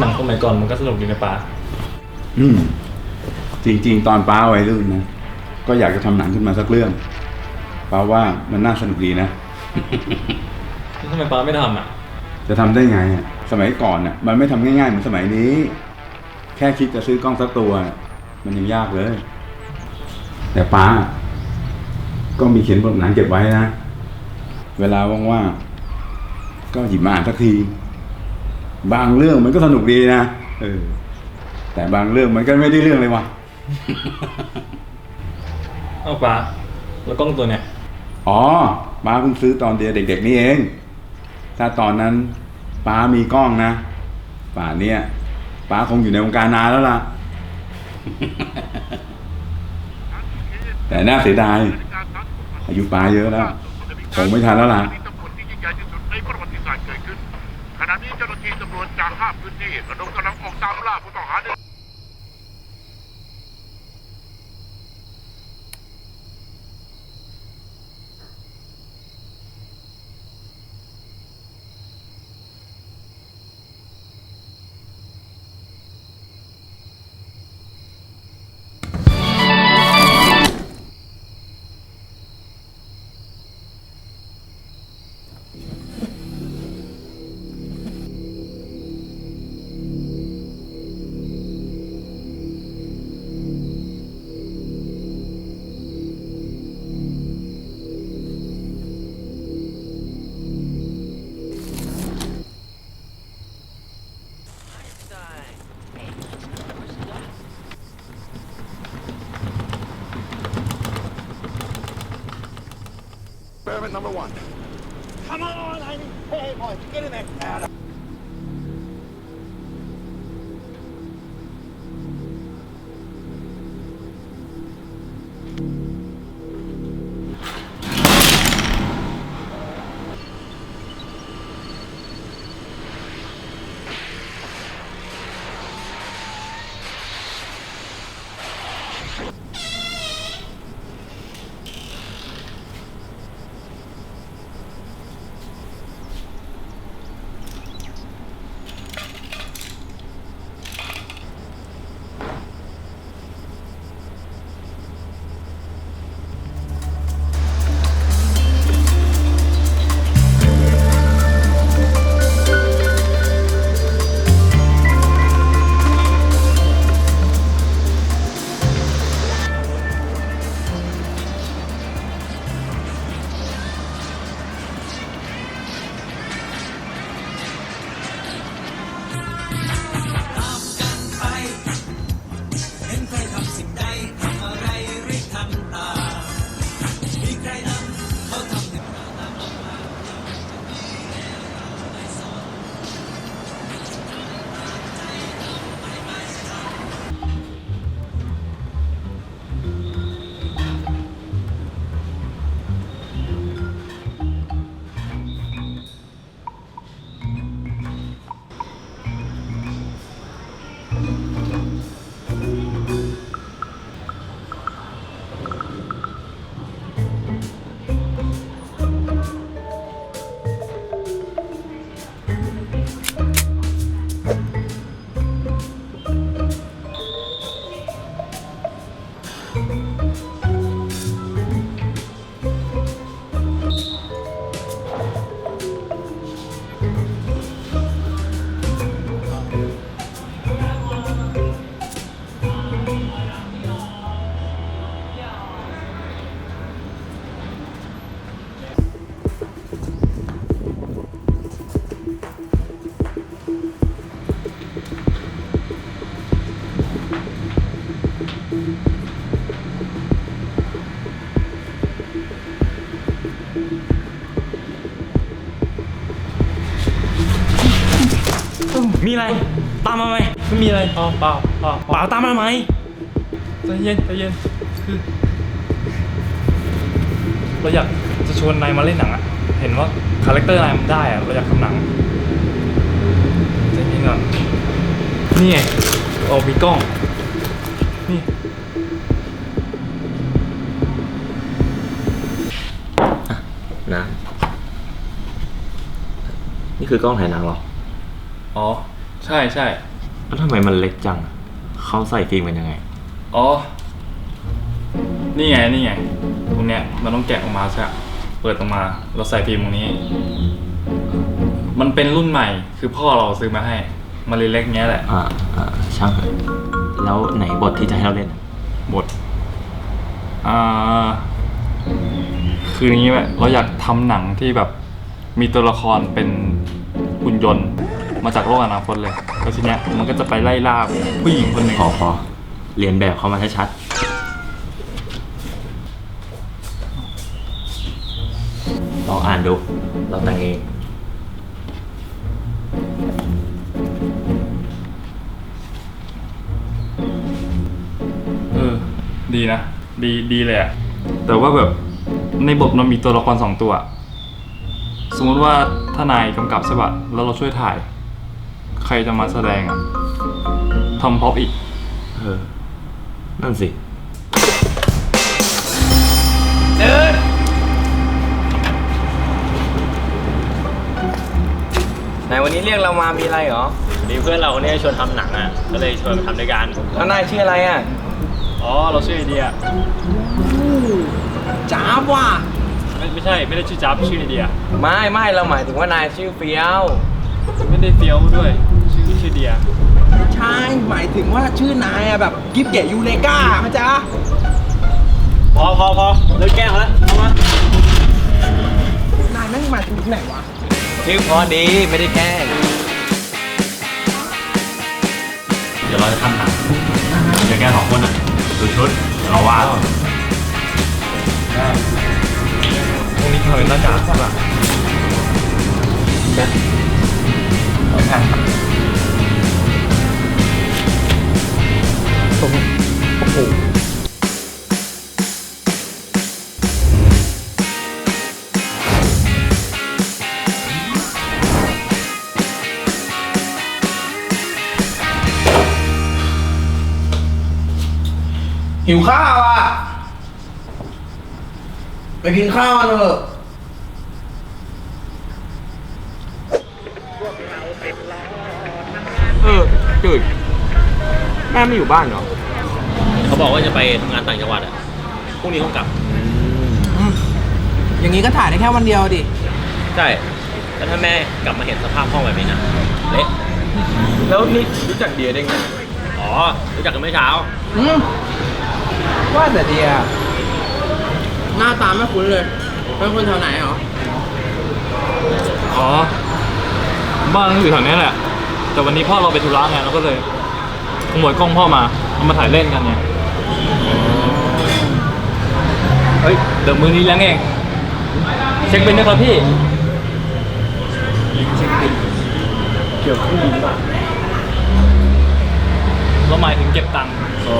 จริงๆหนังสมัยก่อนมันก็สนุกดีนะป้าอืม จริง ๆ ตอนป้าวัยรุ่นนะก็อยากจะทำหนังขึ้นมาสักเรื่องป้าว่ามันน่าสนุกดีนะ แล้วทำไมป้าไม่ทำอะ จะทำได้ไงอะสมัยก่อนน่ะมันไม่ทำง่ายๆเหมือนสมัยนี้ แค่คิดจะซื้อกล้องสักตัวน่ะมันยังยากเลย แต่ป้า ก็มีเขียนบทหนังเก็บไว้นะ เวลาว่างๆก็หยิบมาอ่านสักที บางเรื่องมันก็สนุกดีนะเออแต่บางเรื่องมันก็ไม่ได้เรื่องเลยว่ะเอ้าป้าแล้วกล้องตัวเนี้ยอ๋อป้าเพิ่งซื้อตอนเดียเด็กๆนี่เอง ถ้าตอนนั้นป้ามีกล้องนะป่านเนี้ยป้าคงอยู่ในวงการนานแล้วล่ะ แต่น่าเสียดายอายุป้าเยอะแล้วคงไม่ทันแล้วล่ะ จากห้าพื้นที่ระดมกำลังออกตามล่าผู้ต้องหา number one. Come on, I boy, get in there. มีอะไร ตามมาไหมไม่มีอะไรอ๋อเปล่าเปล่าเปล่าตามมาไหมใจเย็นใจเย็นคือเราอยากจะชวนนายมาเล่นหนังอะเห็นว่าคาแรคเตอร์นายมันได้อะเราอยากทำหนังใจเย็นก่อนนี่ไงเอามีกล้องนี่นะ นี่คือกล้องถ่ายหนังเหรอ อ๋อ ใช่ใช่แล้วทำไมมันเล็กจัง เขาใส่ฟิล์มกันยังไง อ๋อ นี่ไงนี่ไงตรงเนี้ยมันต้องแกะออกมาใช่ปะเปิดออกมาเราใส่ฟิล์มตรงนี้ มันเป็นรุ่นใหม่คือพ่อเราซื้อมาให้ มันเลยเล็กเงี้ยแหละ อ่าอ่าช่างเถอะแล้วไหนบทที่จะให้เราเล่น บท อ่า คืออย่างนี้แหละเราอยากทำหนังที่แบบ มีตัวละครเป็นหุ่นยนต์ มาจากโลกอนาคตเลยแล้วทีเนี้ยมันก็จะไปไล่ล่าผู้หญิงคนหนึ่งพอพอเรียนแบบเขามาชัดๆลองอ่านดู เราแต่งเอง เออ ดีนะ ดีดีเลยอะแต่ว่าแบบในบทมันมีตัวละครสองตัว สมมติว่าถ้านายกำกับใช่ปะแล้วเราช่วยถ่ายใค รจะมาแสดงอะทำพ็อปอีก เออ นั่นสิ ไหนวันนี้เรียกเรามามีอะไรเหรอ มีเพื่อนเราคนนี้ชวนทำหนังอะ ก็เลยชวนมาทำด้วยกัน แล้วนายชื่ออะไรอะอ๋อ เราชื่อไอเดีย จ้าบว่ะไม่ไม่ใช่ ไม่ได้ชื่อจับชื่อไอเดีย ไม่ไม่เราหมายถึงว่านายชื่อเฟียว ไม่ได้เฟี้ยวด้วย ชื่อชื่อเดีย ใช่หมายถึงว่าชื่อนายอะแบบกิฟเกะยูเลกาเข้าใจปะพอพอพอเลิกแกล้งแล้วเอามานายแม่งมาถึงไหนวะ ชื่อพอดีไม่ได้แกล้งเดี๋ยวเราจะทำหนังเดี๋ยวแกสองคนอะดูชุดเดี๋ยวเราว่าแล้วตรงนี้เธอหน้ากากใช่ปะ หิวข้าวอะ ไปกินข้าวกันเถอะ เออจุดแม่ไม่อยู่บ้านเหรอเขาบอกว่าจะไปทำงานต่างจังหวัดอะพรุ่งนี้เขากลับอย่างนี้ก็ถ่ายได้แค่วันเดียวดิ ใช่แล้วถ้าแม่กลับมาเห็นสภาพห้องแบบนี้นะเละแล้วนี่รู้จักเดียได้ไงอ๋อรู้จักกันเมื่อเช้า อืมว่าแต่เดียหน้าตาไม่คุ้นเลย เป็นคนแถวไหนเหรออ๋อ บ้านก็อยู่แถวนี้แหละ แต่วันนี้พ่อเราไปธุระไงเราก็เลยขโมยกล้องพ่อมาเอามาถ่ายเล่นกันไงเฮ้ยเดี๋ยวมือนี้แล้วเองเช็คบินด้วยครับพี่เกี่ยวกับผู้หญิงเราหมายถึงเก็บตังค์อ๋อ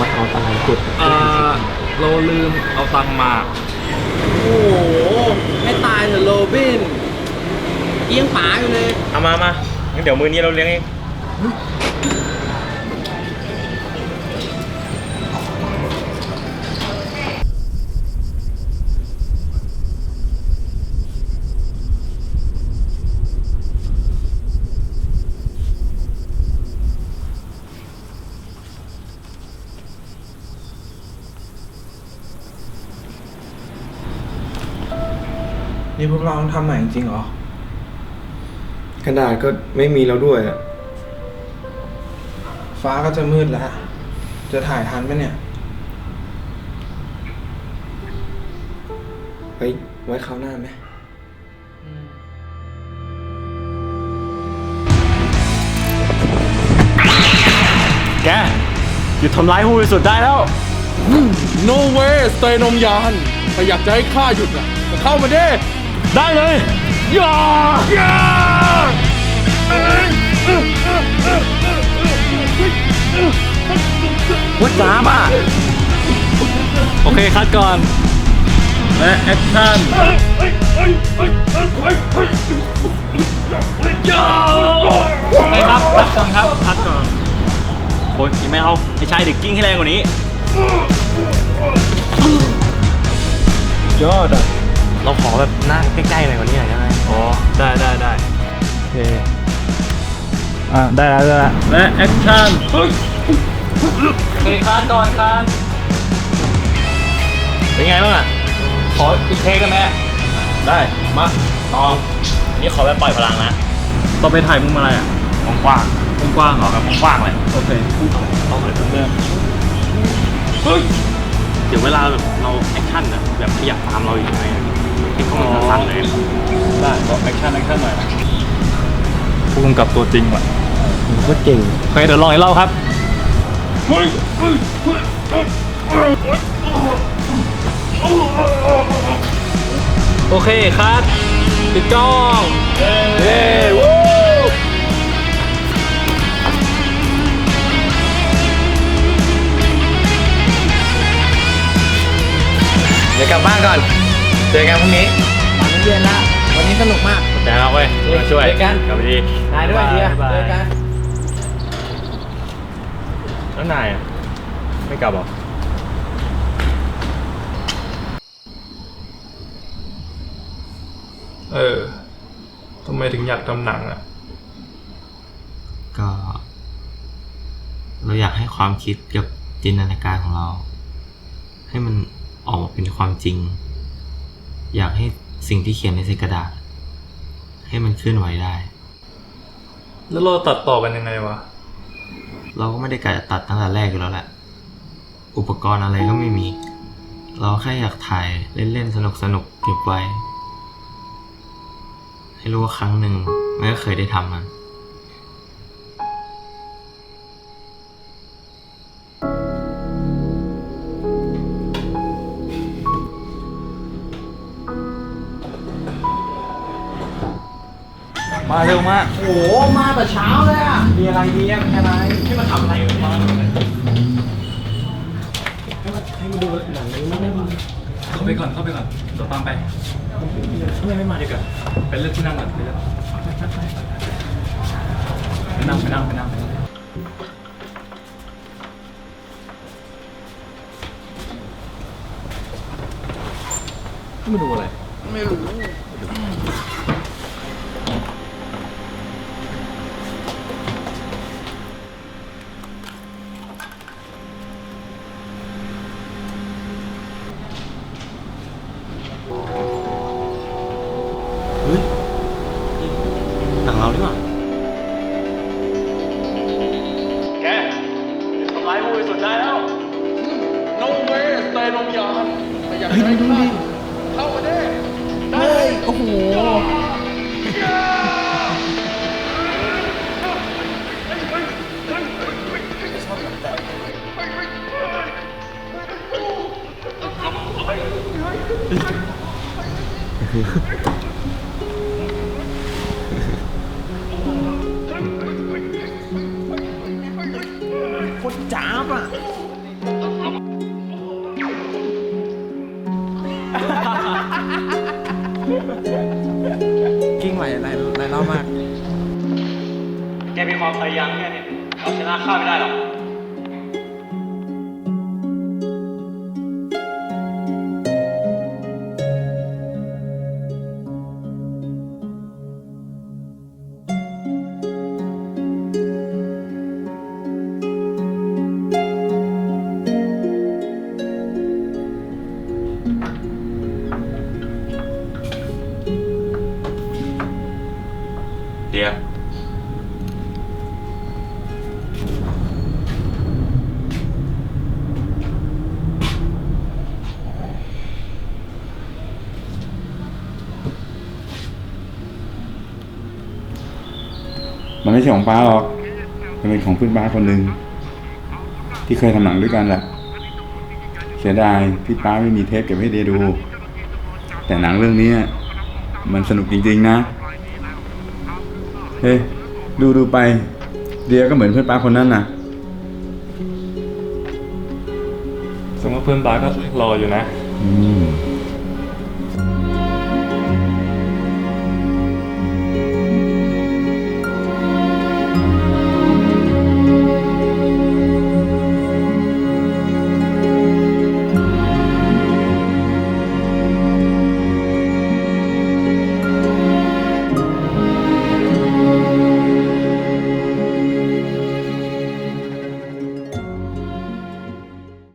มาเอาตังค์กดอ่า เราลืมเอาตังค์มา โอ้โห ไม่ตายเถอะโรบินเอียงป๋าอยู่เลย เอามามางั้นเดี๋ยวมือนี้เราเลี้ยงเอง นี่พวกเราต้องทำใหม่จริงๆเหรอ กระดาษก็ไม่มีแล้วด้วยอะฟ้าก็จะมืดแล้ว จะถ่ายทันไหมเนี่ยไปไว้คราวหน้าไหมแกหยุดทำร้ายผู้บริสุทธิ์ได้แล้ว No way สเตย์นมยานถ้าอยากจะให้ข้าหยุดอะก็เข้ามาดิ ได้เลยย่าย่าวัดจ้าป่ะ โอเค คัดก่อน และแอคชั่นไงครับคัดก่อนครับคัดก่อนโอ้ยไม่เอาไอ้ชายเด็กกิ้งให้แรงกว่านี้ยอดอะ เราขอแบบหน้าใกล้ๆหน่อยกว่านี้หน่อยได้ไหมอ๋อ ได้ได้ได้โอเค อะได้แล้วได้แล้วและแอคชั่นเฮ้ยเฮ้ยคานก่อนคานเป็นไงบ้างอะ ขออีกเทคกันแม่ได้ มาต่ออันนี้ขอแบบปล่อยพลังนะต่อไปถ่ายมุมอะไรอะกว้างกว้างๆเหรอๆแบบกว้างๆเลยโอเคต้องเลยเริ่มเฮ้ยเดี๋ยวเวลาแบบเราแอคชั่นนะแบบขยับตามเราอยู่ไง ที่เขามันสั้นๆเลยได้ขอแอคชั่นแอคชั่นหน่อยนะผู้กำกับตัวจริงว่ะก็เก่งโอเคเดี๋ยวลองอีกรอบครับโอเคคัดปิดกล้องเย้วู้เดี๋ยวกลับบ้านก่อนเจอกันพรุ่งนี้ตอนนี้เย็นละวันนี้สนุกมาก แต่เราเว้ยมาช่วยเจอกัน กลับไปดีนายด้วยเดียเจอกันแล้วนายอะไม่กลับหรอเออทำไมถึงอยากทำหนังอะ ก็ เราอยากให้ความคิดกับจินตนาการของเรา ให้มันออกมาเป็นความจริง อยากให้สิ่งที่เขียนในใส่กระดาษ ให้มันเคลื่อนไหวได้ แล้วเราตัดต่อกันยังไงวะ เราก็ไม่ได้กะจะตัดตั้งแต่แรกอยู่แล้วแหละ อุปกรณ์อะไรก็ไม่มี เราแค่อยากถ่ายเล่นๆ สนุกๆเก็บไว้ ให้รู้ว่าครั้งหนึ่งมันก็เคยได้ทำมัน มาเร็วมาก โอ้โห มาแต่เช้าเลยอะ มีอะไรดีอะมีอะไรให้มาทำอะไรกันบ้างให้มาดูหนังนี้ไม่ได้มาเข้าไปก่อน เข้าไปก่อนเดี๋ยวตามไปทำไมไม่มาดีกว่าไปเลือกที่นั่งก่อนไปเลือกไปนั่งไปนั่งไปนั่งไปนั่งไม่ดูอะไร ไม่รู้ โคตรจ้าบอะ กิ้งไหลหลายหลายรอบมาก แกมีความพยายามแค่นี้เอาชนะข้าไม่ได้หรอก มันไม่ใช่ของป้าหรอก มันเป็นของเพื่อนป้าคนหนึ่งที่เคยทำหนังด้วยกันแหละ เสียดายที่ป้าไม่มีเทปเก็บให้เดียดู แต่หนังเรื่องนี้มันสนุกจริงๆนะ เฮ้ยดูดูไป เดียก็เหมือนเพื่อนป้าคนนั้นนะสมมติเพื่อนบาสก็รออยู่นะ อืม